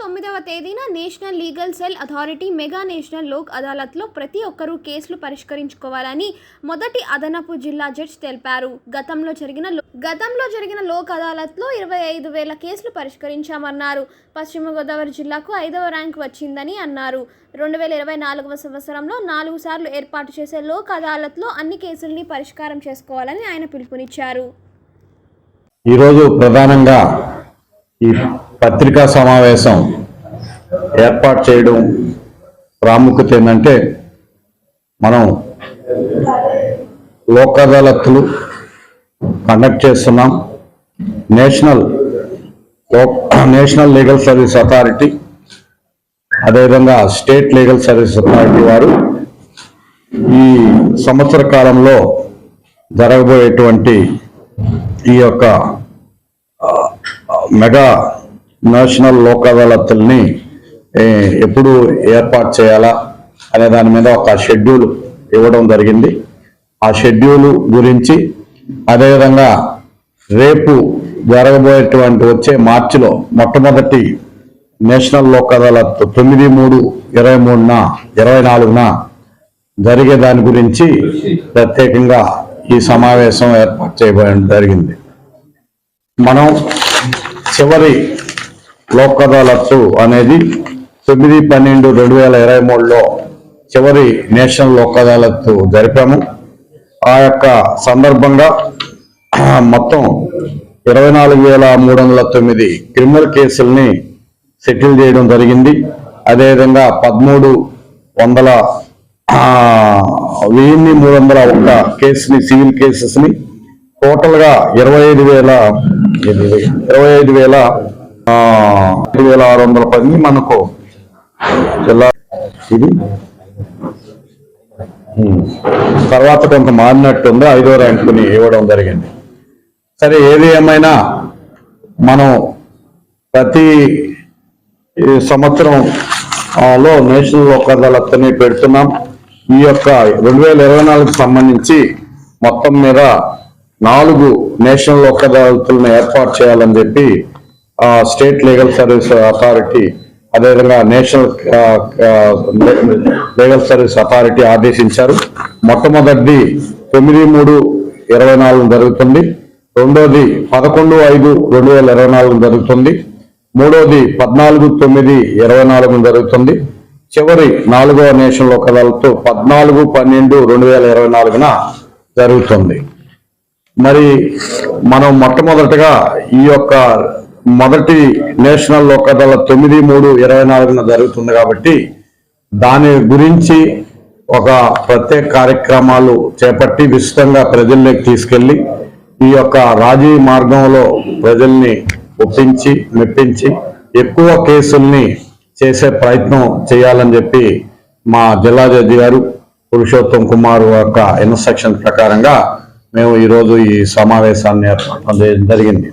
తొమ్మిదవ తేదీన national legal cell authority mega national Lok అదాలత్లో ప్రతి ఒక్కరూ కేసులు పరిష్కరించుకోవాలని మొదటి అదనపు జిల్లా జడ్జ్ తెలిపారు. గతంలో జరిగిన గతంలో జరిగిన లోక్ అదాలత్లో ఇరవై ఐదు వేల కేసులు పరిష్కరించామన్నారు. పశ్చిమ గోదావరి జిల్లాకు ఐదవ ర్యాంక్ వచ్చిందని అన్నారు. రెండు వేల ఇరవై నాలుగవ సంవత్సరంలో నాలుగు సార్లు ఏర్పాటు చేసే లోక్ అదాలత్లో అన్ని కేసుల్ని పరిష్కారం చేసుకోవాలని ఆయన పిలుపునిచ్చారు. ఈరోజు ప్రధానంగా ఈ పత్రికా సమావేశం ఏర్పాటు చేయడం ప్రాముఖ్యత ఏంటంటే మనం లోక్ అదాలత్లు కండక్ట్ చేస్తున్నాం national national legal service authority అదేవిధంగా స్టేట్ లీగల్ సర్వీస్ అథారిటీ వారు ఈ సంవత్సర కాలంలో జరగబోయేటువంటి ఈ యొక్క మెగా నేషనల్ లోక్ అదాలత్ల్ని ఎప్పుడు ఏర్పాటు చేయాలా అనే దాని మీద ఒక షెడ్యూల్ ఇవ్వడం జరిగింది. ఆ షెడ్యూల్ గురించి అదేవిధంగా రేపు జరగబోయేటువంటి వచ్చే మార్చిలో మొట్టమొదటి నేషనల్ లోక్ అదాలత్ తొమ్మిది మూడు ఇరవై మూడున ఇరవై నాలుగున జరిగే దాని గురించి ప్రత్యేకంగా ఈ సమావేశం ఏర్పాటు చేయబడి జరిగింది. మనం చివరి లోక్ అదాలత్ అనేది తొమ్మిది పన్నెండు రెండు వేల ఇరవై మూడులో చివరి నేషనల్ లోక్ అదాలత్ జరిపాము. ఆ యొక్క సందర్భంగా మొత్తం ఇరవై నాలుగు వేల మూడు వందల తొమ్మిది క్రిమినల్ కేసుల్ని సెటిల్ చేయడం జరిగింది. అదేవిధంగా పదమూడు వందల వెయ్యిన్ని మూడు వందల ఒక్క కేసుని సివిల్ కేసెస్ని టోటల్గా ఇరవై ఐదు వేల ఇరవై ఐదు వేల వేల ఆరు వందల పది మనకు. జిల్లా ఇది? తర్వాత కొంత మారినట్టుంది ఐదో ర్యాంకుని ఇవ్వడం జరిగింది. సరే ఏది ఏమైనా మనం ప్రతి సంవత్సరం లో నేషనల్ లోక్ అదాలత్ని పెడుతున్నాం. ఈ యొక్క రెండు వేల ఇరవై నాలుగుకి సంబంధించి మొత్తం మీద నాలుగు నేషనల్ లోక్ అదాలత్లను ఏర్పాటు చేయాలని చెప్పి స్టేట్ లీగల్ సర్వీస్ అథారిటీ అదేవిధంగా నేషనల్ లీగల్ సర్వీస్ అథారిటీ ఆదేశించారు. మొట్టమొదటిది తొమ్మిది మూడు ఇరవై నాలుగు జరుగుతుంది. రెండోది పదకొండు ఐదు రెండు వేల ఇరవై నాలుగు జరుగుతుంది. మూడోది పద్నాలుగు తొమ్మిది ఇరవై నాలుగు జరుగుతుంది. చివరి నాలుగవ నేషనల్ లోక్ పద్నాలుగు పన్నెండు రెండు వేల ఇరవై నాలుగున జరుగుతుంది. మరి మనం మొట్టమొదటగా ఈ యొక్క మొదటి నేషనల్ లోక్ అదాలత్ తొమ్మిది మూడు ఇరవై నాలుగున జరుగుతుంది కాబట్టి దాని గురించి ఒక ప్రత్యేక కార్యక్రమాలు చేపట్టి విస్తృతంగా ప్రజల్లోకి తీసుకెళ్ళి ఈ యొక్క రాజీ మార్గంలో ప్రజల్ని ఒప్పించి మెప్పించి ఎక్కువ కేసుల్ని చేసే ప్రయత్నం చేయాలని చెప్పి మా జిల్లా జడ్జి గారు పురుషోత్తం కుమార్ యొక్క ఇన్స్ట్రక్షన్ ప్రకారంగా మేము ఈరోజు ఈ సమావేశాన్ని ఏర్పాటు చేయడం జరిగింది.